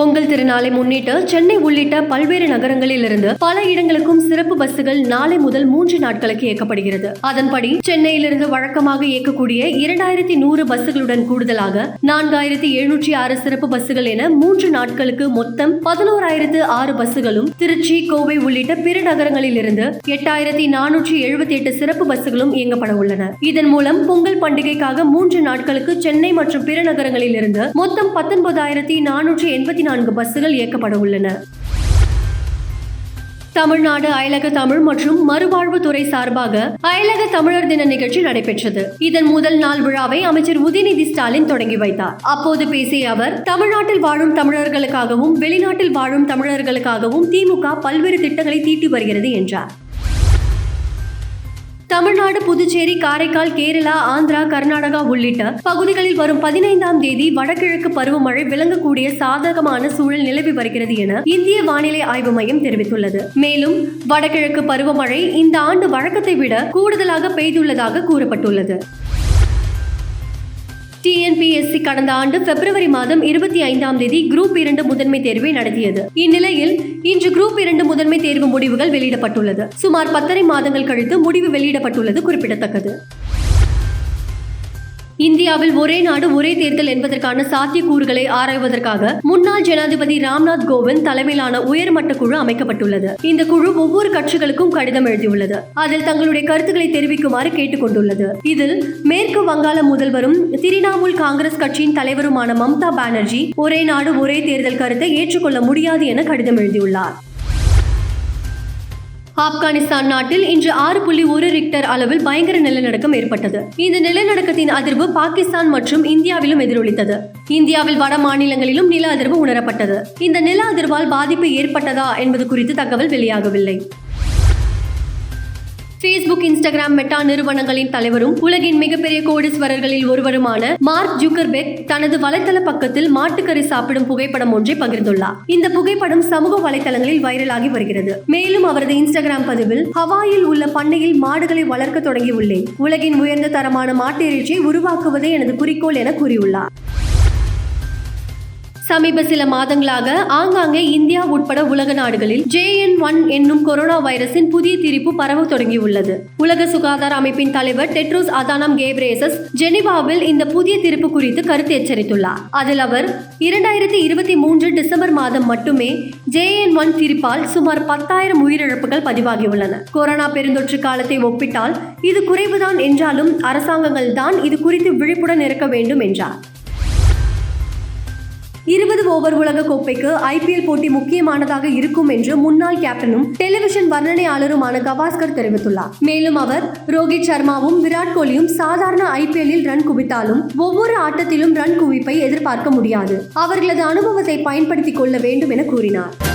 பொங்கல் திருநாளை முன்னிட்டு சென்னை உள்ளிட்ட பல்வேறு நகரங்களில் இருந்து பல இடங்களுக்கும் சிறப்பு பஸ்ஸுகள் நாளை முதல் மூன்று நாட்களுக்கு இயக்கப்படுகிறது. அதன்படி சென்னையிலிருந்து வழக்கமாக இயக்கக்கூடிய இரண்டாயிரத்தி நூறு பஸ்ஸுகளுடன் கூடுதலாக நான்காயிரத்தி எழுநூற்றி ஆறு சிறப்பு பஸ்ஸுகள் என மூன்று நாட்களுக்கு மொத்தம் பதினோராயிரத்து ஆறு பஸ்ஸுகளும் திருச்சி கோவை உள்ளிட்ட பிற நகரங்களில் இருந்து எட்டாயிரத்தி நானூற்றி எழுபத்தி எட்டு சிறப்பு பஸ்ஸுகளும் இயங்கப்பட உள்ளன. இதன் மூலம் பொங்கல் பண்டிகைக்காக மூன்று நாட்களுக்கு சென்னை மற்றும் பிற நகரங்களில் இருந்து மொத்தம் பத்தொன்பதாயிரத்தி நானூற்றி எண்பத்தி நான்கு பஸ்ஸுகள் இயக்கப்பட உள்ளன. தமிழ்நாடு அயலக தமிழ் மற்றும் மறுவாழ்வுத்துறை சார்பாக அயலக தமிழர் தின நிகழ்ச்சி நடைபெற்றது. இதன் முதல் நாள் விழாவை அமைச்சர் உதயநிதி ஸ்டாலின் தொடங்கி வைத்தார். அப்போது பேசிய அவர் தமிழ்நாட்டில் வாழும் தமிழர்களுக்காகவும் வெளிநாட்டில் வாழும் தமிழர்களுக்காகவும் திமுக பல்வேறு திட்டங்களை தீட்டி வருகிறது என்றார். தமிழ்நாடு புதுச்சேரி காரைக்கால் கேரளா ஆந்திரா கர்நாடகா உள்ளிட்ட பகுதிகளில் வரும் பதினைந்தாம் தேதி வடகிழக்கு பருவமழை விளங்கக்கூடிய சாதகமான சூழல் நிலவி வருகிறது என இந்திய வானிலை ஆய்வு மையம் தெரிவித்துள்ளது. மேலும் வடகிழக்கு பருவமழை இந்த ஆண்டு வழக்கத்தை விட கூடுதலாக பெய்துள்ளதாக கூறப்பட்டுள்ளது. டிஎன்பிஎஸ்சி கடந்த ஆண்டு பிப்ரவரி மாதம் இருபத்தி ஐந்தாம் தேதி குரூப் இரண்டு முதன்மை தேர்வை நடத்தியது. இந்நிலையில் இன்று குரூப் இரண்டு முதன்மை தேர்வு முடிவுகள் வெளியிடப்பட்டுள்ளது. சுமார் பத்தரை மாதங்கள் கழித்து முடிவு வெளியிடப்பட்டுள்ளது குறிப்பிடத்தக்கது. இந்தியாவில் ஒரே நாடு ஒரே தேர்தல் என்பதற்கான சாத்தியக்கூறுகளை ஆராய்வதற்காக முன்னாள் ஜனாதிபதி ராம்நாத் கோவிந்த் தலைமையிலான உயர்மட்ட குழு அமைக்கப்பட்டுள்ளது. இந்த குழு ஒவ்வொரு கட்சிகளுக்கும் கடிதம் எழுதியுள்ளது. அதில் தங்களுடைய கருத்துக்களை தெரிவிக்குமாறு கேட்டுக்கொண்டுள்ளது. இதில் மேற்கு வங்காள முதல்வரும் திரிணாமுல் காங்கிரஸ் கட்சியின் தலைவருமான மம்தா பானர்ஜி ஒரே நாடு ஒரே தேர்தல் கருத்தை ஏற்றுக்கொள்ள முடியாது என கடிதம் எழுதியுள்ளார். ஆப்கானிஸ்தான் நாட்டில் இன்று ஆறு புள்ளி ஒரு ரிக்டர் அளவில் பயங்கர நிலநடுக்கம் ஏற்பட்டது. இந்த நிலநடுக்கத்தின் அதிர்வு பாகிஸ்தான் மற்றும் இந்தியாவிலும் எதிரொலித்தது. இந்தியாவில் வட மாநிலங்களிலும் நில அதிர்வு உணரப்பட்டது. இந்த நில அதிர்வால் பாதிப்பு ஏற்பட்டதா என்பது குறித்து தகவல் வெளியாகவில்லை. ஃபேஸ்புக் இன்ஸ்டாகிராம் மெட்டா நிறுவனங்களின் தலைவரும் உலகின் மிகப்பெரிய கோடீஸ்வரர்களில் ஒருவருமான மார்க் ஜூக்கர்பெக் தனது வலைதள பக்கத்தில் மாட்டுக்கறி சாப்பிடும் புகைப்படம் ஒன்றை பகிர்ந்துள்ளார். இந்த புகைப்படம் சமூக வலைதளங்களில் வைரலாகி வருகிறது. மேலும் அவரது இன்ஸ்டாகிராம் பதிவில் ஹவாயில் உள்ள பண்ணையில் மாடுகளை வளர்க்க தொடங்கியுள்ளேன். உலகின் உயர்ந்த தரமான மாட்டு இறைச்சியை உருவாக்குவதே எனது குறிக்கோள் என கூறியுள்ளார். சமீப சில மாதங்களாக ஆங்காங்கே இந்தியா உட்பட உலக நாடுகளில் ஜேஎன் ஒன் என்னும் கொரோனா வைரஸின் புதிய திரிப்பு பரவ தொடங்கியுள்ளது. உலக சுகாதார அமைப்பின் தலைவர் டெட்ரோஸ் அதானம் கேப்ரேசஸ் ஜெனிவாவில் இந்த புதிய திரிப்பு குறித்து கருத்து எச்சரித்துள்ளார். அதில் அவர் இரண்டாயிரத்தி இருபத்தி மூன்று டிசம்பர் மாதம் மட்டுமே ஜேஎன் ஒன் திரிப்பால் சுமார் பத்தாயிரம் உயிரிழப்புகள் பதிவாகியுள்ளன. கொரோனா பெருந்தொற்று காலத்தை ஒப்பிட்டால் இது குறைவுதான் என்றாலும் அரசாங்கங்கள் தான் இது குறித்து விழிப்புடன் இருக்க வேண்டும் என்றார். இருபது ஓவர் உலக கோப்பைக்கு ஐபிஎல் போட்டி முக்கியமானதாக இருக்கும் என்று முன்னாள் கேப்டனும் டெலிவிஷன் வர்ணனையாளருமான கவாஸ்கர் தெரிவித்துள்ளார். மேலும் அவர் ரோஹித் சர்மாவும் விராட் கோலியும் சாதாரண ஐபிஎல்லில் ரன் குவித்தாலும் ஒவ்வொரு ஆட்டத்திலும் ரன் குவிப்பை எதிர்பார்க்க முடியாது. அவர்களது அனுபவத்தை பயன்படுத்திக் கொள்ள வேண்டும் என கூறினார்.